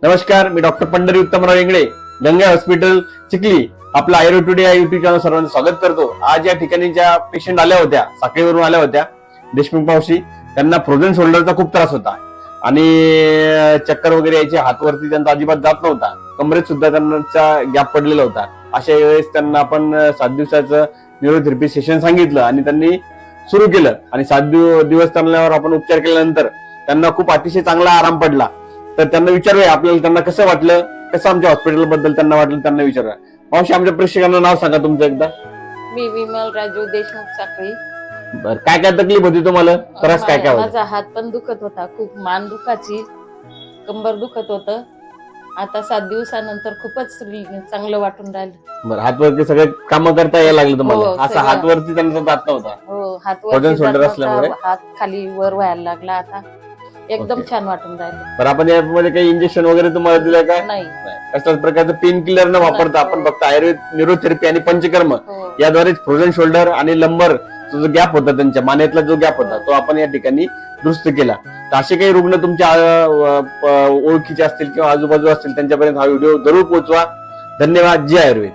नमस्कार मी doctor Pandhari Uttamrao Ingale Ganga hospital Chikhli. आपला आयरो टुडे या युट्यूब चॅनल सर्वांचं स्वागत करतो. आज या ठिकाणी ज्या पेशंट आल्या होत्या साखळीवरून आल्या होत्या देशमुख मावशी त्यांना फ्रोझन शोल्डरचा खूप त्रास होता. आणि चक्कर वगैरे यायचे हातवरती त्यांचा अजिबात जात नव्हता. कमरेत सुद्धा त्यांचा गॅप पडलेला होता. अशा वेळेस त्यांना आपण सात दिवसाचं न्यूरोथेरपी सेशन सांगितलं आणि त्यांनी सुरू केलं. आणि सात दिवस त्यांच्यावर आपण उपचार केल्यानंतर त्यांना खूप अतिशय चांगला आराम पडला. तर त्यांना विचारूया आपल्याला त्यांना कसं वाटलं? कसं आमच्या हॉस्पिटलबद्दल त्यांना वाटलं त्यांना विचारूया. मावशी आमच्या प्रेक्षकांना नाव सांगा तुमचं एकदा. मी विमल राजू देशमुख साखळी. बरं काय काय तकलीफ होती तुम्हाला? त्रास काय काय होता? माझा हात पण दुखत होता खूप मान दुखाची कंबर दुखत होत. आता सात दिवसानंतर खूपच चांगलं वाटून राहिलं. बरं हातवरती सगळे काम करता यायला लागलं हो, तुम्हाला असं सगळं. हातवरती त्यांचा जात नव्हता? हो हात Frozen वरती shoulder जात असल्यामुळे? हात खाली वर व्हायला लागला आता. एकदम Okay. छान वाटून राहिलं. बरं आपण यामध्ये काही इंजेक्शन वगैरे तुम्हाला दिलं का? नाही. कसल्याच प्रकारचं पेन किलर न वापरता आपण फक्त आयुर्वेद न्यूरोथेरपी आणि पंचकर्म हो. याद्वारे फ्रोझन शोल्डर आणि लंबर जो गॅप होता त्यांच्या मानेतला जो गॅप होता तो आपण या ठिकाणी दुरुस्त केला. तर असे काही रुग्ण तुमच्या अ, ओळखीचे असतील किंवा आजूबाजू असतील त्यांच्यापर्यंत हा व्हिडिओ जरूर पोहोचवा. धन्यवाद. जय आयुर्वेद.